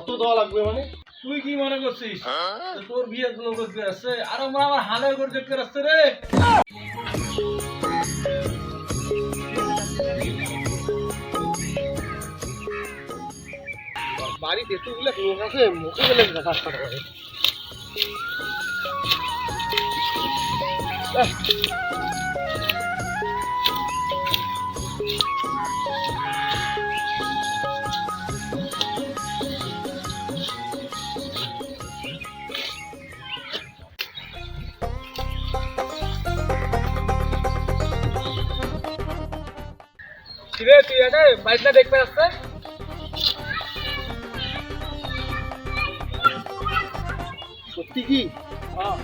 কত দেওয়া লাগবে মানে? তুই কি মনে করছিস? যে তোর বিয়ে লোক আছে? আর আমরা আমার হালে করে দেখতে আসছে রে। বাড়িতে এতগুলো লোক আছে মুখে গেলে কাজটা করে কিরে তুই এটা বাড়িটা দেখতে আসছে সত্যি কি? হ্যাঁ।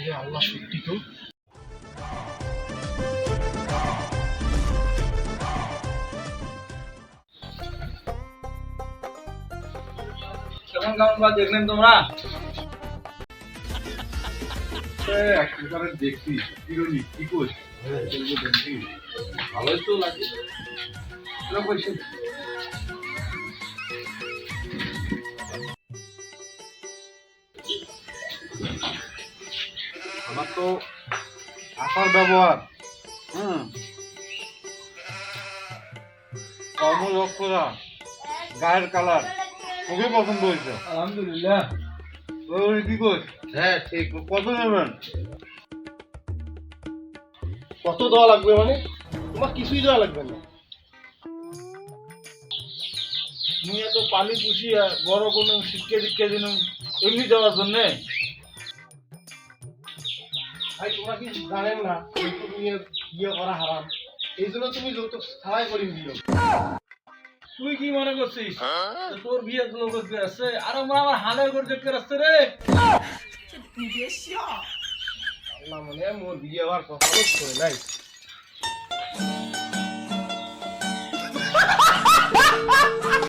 এ আল্লাহ সত্যি তো? কেমন কেমন বা দেখলেন তোমরা? একবারে দেখছি কিরণি কি দেখছি ভালোই তো লাগে। আমার তো আসার ব্যবহার। হুম। কর্মদক্ষতা গায়ের কালার। খুবই পছন্দ হয়েছে। আলহামদুলিল্লাহ। ওই কি কর হ্যাঁ ঠিক। কত নেবেন? কত দেওয়া লাগবে মানে? তোমার কিছুই দেওয়া লাগবে না। মুই এত পালি পুষি বড় কোনো শিক্ষা দীক্ষা দিন এমনি যাওয়ার জন্যে? ভাই তোমরা কি জানেন না বিয়ে করা হারাম। এই জন্য তুমি যৌতুক ছাড়াই করে দিও। তুই কি মনে করছিস? যে তোর বিয়ে করতে আসছে আর আমরা আমার হালে করে দেখতে আসছে রে! আল্লাহ মানে মোর বিয়ে হওয়ার কথা করে নাই।